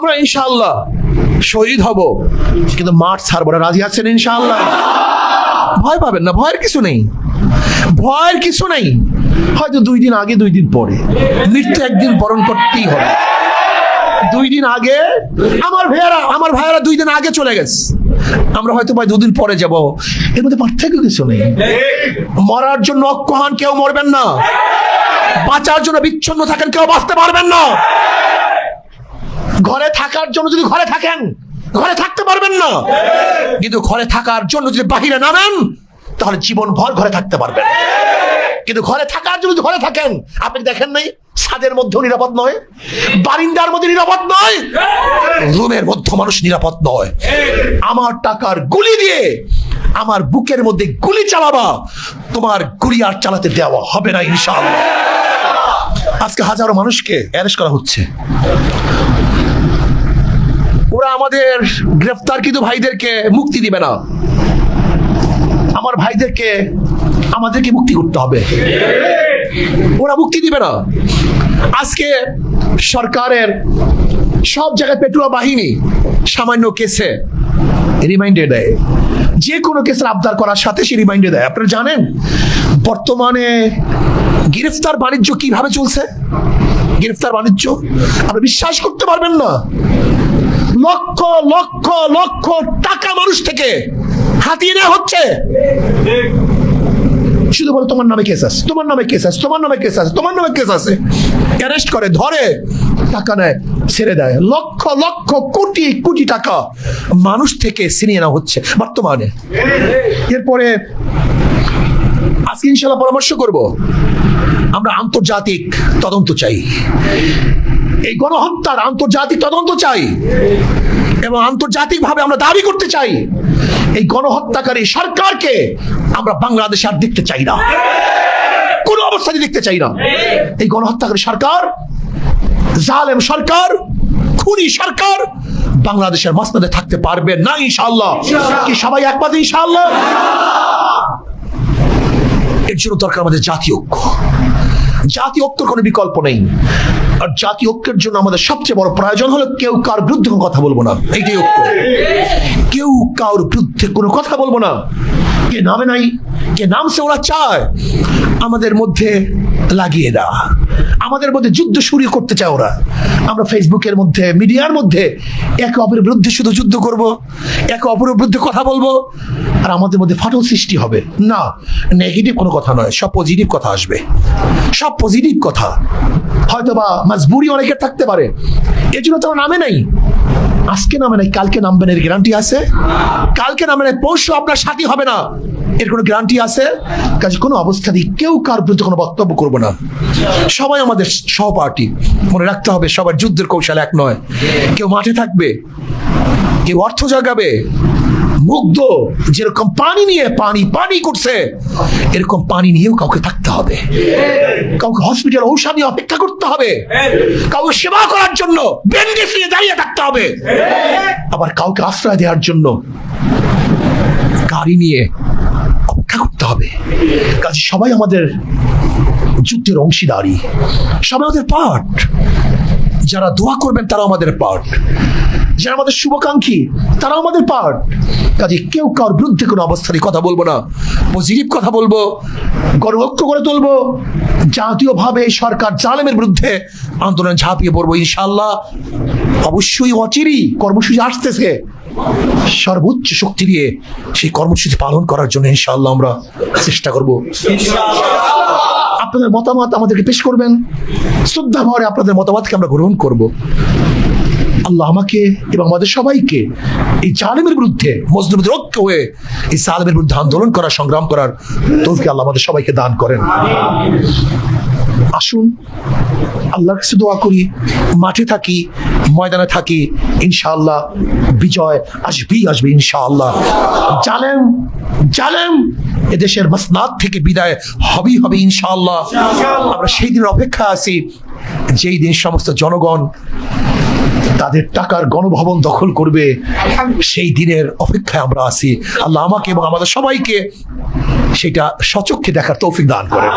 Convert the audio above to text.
আমরা ইনশাআল্লাহ শহীদ হব। কিন্তু মাঠ ছাড়বো না, রাজি আছেন ইনশাল্লাহ ভয় পাবেন না, ভয়ের কিছু নেই। ভয়ের কিছু নেই। হয়তো দুই দিন আগে, দুই দিন পরে। মৃত্যু একদিন বরণ করতেই হবে। দুই দিন আগে, আমার ভাইয়ারা আমার ভাইয়ারা দুই দিন আগে চলে গেছে। আমরা হয়তো ভাই দুদিন পরে যাব। এর মধ্যে পার্থক্য কিছু নেই। মরার জন্য অক্ষহান কেউ মরবেন না। বাঁচার জন্য বিচ্ছন্ন থাকেন কেউ বাঁচতে পারবেন না। ঘরে থাকার জন্য যদি ঘরে থাকেন, ঘরে থাকতে পারবেন না। কিন্তু ঘরে থাকার জন্য যদি বাহিরে নামেন, তাহলে জীবন ভর ঘরে থাকতে পারবেন। কিন্তু ঘরে থাকার জন্য ঘরে থাকেন, আপনি দেখেন নাই? ছাদের মধ্যেও নিরাপদ নয়, বারিন্দার মধ্যে নিরাপদ নয়, রুমের মধ্যে মানুষ নিরাপদ নয়। আমার টাকার গুলি দিয়ে আমার বুকের মধ্যে গুলি চালাবা, তোমার গুলি আর চালাতে দেওয়া হবে না, ইনশাআল্লাহ। আজকে হাজারো মানুষকে অ্যারেস্ট করা হচ্ছে। ওরা আমাদের গ্রেফতারকৃত ভাইদেরকে মুক্তি দিবে না। আমার ভাইদেরকে, আমাদেরকে মুক্তি করতে হবে। ওরা মুক্তি দিবে না। আজকে সরকারের সব জায়গায় পেটুয়া বাহিনী সামান্য কেসে রিমাইন্ডে দেয়। যে কোনো কেসের আবদার করার সাথে সে রিমাইন্ডার দেয়। আপনারা জানেন, বর্তমানে গ্রেফতার বাণিজ্য কীভাবে চলছে? গ্রেফতার বাণিজ্য? আপনি বিশ্বাস করতে পারবেন না। লক্ষ লক্ষ লক্ষ টাকা মানুষ থেকে হাতিয়ে নেওয়া হচ্ছে। শুধু বলে, তোমার নামে কেস আছে, তোমার নামে কেস আছে, তোমার নামে কেস আছে, তোমার নামে কেস আছে। অ্যারেস্ট করে, ধরে, টাকা নেয়, ছেড়ে দেয়। লক্ষ লক্ষ কোটি কোটি টাকা মানুষ থেকে ছিনিয়ে নেওয়া হচ্ছে বর্তমানে। এরপরে আজকে ইনশাল্লাহ পরামর্শ করব। আমরা আন্তর্জাতিক তদন্ত চাই। এই গণহত্যার আন্তর্জাতিক তদন্ত চাই এবং আন্তর্জাতিকভাবে আমরা দাবি করতে চাই, এই গণহত্যাকারী সরকারকে আমরা বাংলাদেশে আর দেখতে চাই না। কোনো অবস্থাতে দেখতে চাই না। এই গণহত্যাকারী সরকার, জালেম সরকার, খুনি সরকার বাংলাদেশের মাসনাদে থাকতে পারবে না, ইনশাআল্লাহ। কি সবাই একমত, ইনশাআল্লাহ? এর জন্য দরকার আমাদের জাতীয় ঐক্য। জাতীয় ঐক্যের কোনো বিকল্প নেই। আর জাতি ঐক্যের জন্য আমাদের সবচেয়ে বড় প্রয়োজন হলো কেউ কার বিরুদ্ধে কোনো কথা বলব না। এইটাই ঐক্য। কেউ কারোর বিরুদ্ধে কোনো কথা বলব না। কে নামে নাই, কে নামছে ওরা চায়। আমাদের মধ্যে লাগিয়ে দেওয়া আমাদের মধ্যে যুদ্ধ শুরু করতে চায় ওরা। আমরা ফেসবুকের মধ্যে, মিডিয়ার মধ্যে একে অপরের বিরুদ্ধে শুধু যুদ্ধ করব। একে অপরের বিরুদ্ধে কথা বলব, আর আমাদের মধ্যে ফাটল সৃষ্টি হবে। না নেগেটিভ কোনো কথা নয়, সব পজিটিভ কথা আসবে। সব পজিটিভ কথা। হয়তো বা মাজবুরি অনেকের থাকতে পারে। এই জন্য তোমার নামে নাই। আজকে নামে নাই, কালকে নামবেন এর গ্যারান্টি আছে। কালকে নামে নাই, পরশু আপনার সাথী হবে না। এর কোনো গ্যারান্টি আছে? কাজে কোনো অবস্থাতেই কেউ কার বিরুদ্ধে কোনো বক্তব্য করব না। সবাই আমাদের সহপাঠী। মনে রাখতে হবে, সবার যুদ্ধের কৌশল এক নয়। কেউ মাঠে থাকবে কেউ অর্থ জাগাবে মুগ্ধ যেরকম পানি নিয়ে পানি পানি করছে এরকম পানি নিয়েও কাউকে থাকতে হবে কাউকে হসপিটাল ঔষধ নিয়ে অপেক্ষা করতে হবে কাউকে সেবা করার জন্য ব্যান্ডেজ নিয়ে দাঁড়িয়ে থাকতে হবে আবার কাউকে আশ্রয় দেওয়ার জন্য গাড়ি নিয়ে অপেক্ষা করতে হবে কাজে সবাই আমাদের যুদ্ধের অংশীদারি সবাই আমাদের পার্ট যারা দোয়া করবেন তারা আমাদের পার্ট যারা আমাদের শুভাকাঙ্ক্ষী তারা আমাদের পার্ট। কাজে কেউ কার বিরুদ্ধে কোনো অবস্থানে কথা বলব না। পজিটিভ কথা বলব গণঐক্য করে তুলবো, জাতীয়ভাবে সরকার জালেমের বিরুদ্ধে আন্দোলন ঝাঁপিয়ে পড়ব ইনশাল্লাহ অবশ্যই অচিরই কর্মসূচি আসতেছে। সর্বোচ্চ শক্তি দিয়ে সেই কর্মসূচি পালন করার জন্য ইনশাআল্লাহ আমরা চেষ্টা করব। আপনাদের মতামত আমাদেরকে পেশ করবেন। শ্রদ্ধা ভরে আপনাদের মতামতকে আমরা গ্রহণ করব। আল্লাহ আমাকে এবং আমাদের সবাইকে এই বিরুদ্ধে, মজলুমদের ঐক্য হয়ে এই বিরুদ্ধে আন্দোলন করার, সংগ্রাম করার তৌফিক আল্লাহ আমাদের সবাইকে দান করেন। আসুন, আল্লাহর কাছে দোয়া করি, মাঠে থাকি, ময়দানে থাকি, ইনশাআল্লাহ বিজয় আসবেই আসবে ইনশাআল্লাহ। জালেম জালেম, এদেশের মাসনাদ থেকে বিদায় হবেই হবে ইনশাআল্লাহ। আমরা সেই দিনের অপেক্ষা আছি, যেই দিন সমস্ত জনগণ তাদের টাকার গণভবন দখল করবে। সেই দিনের অপেক্ষায় আমরা আছি। আল্লাহ আমাকে এবং আমাদের সবাইকে সেটা সচক্ষে দেখার তৌফিক দান করেন।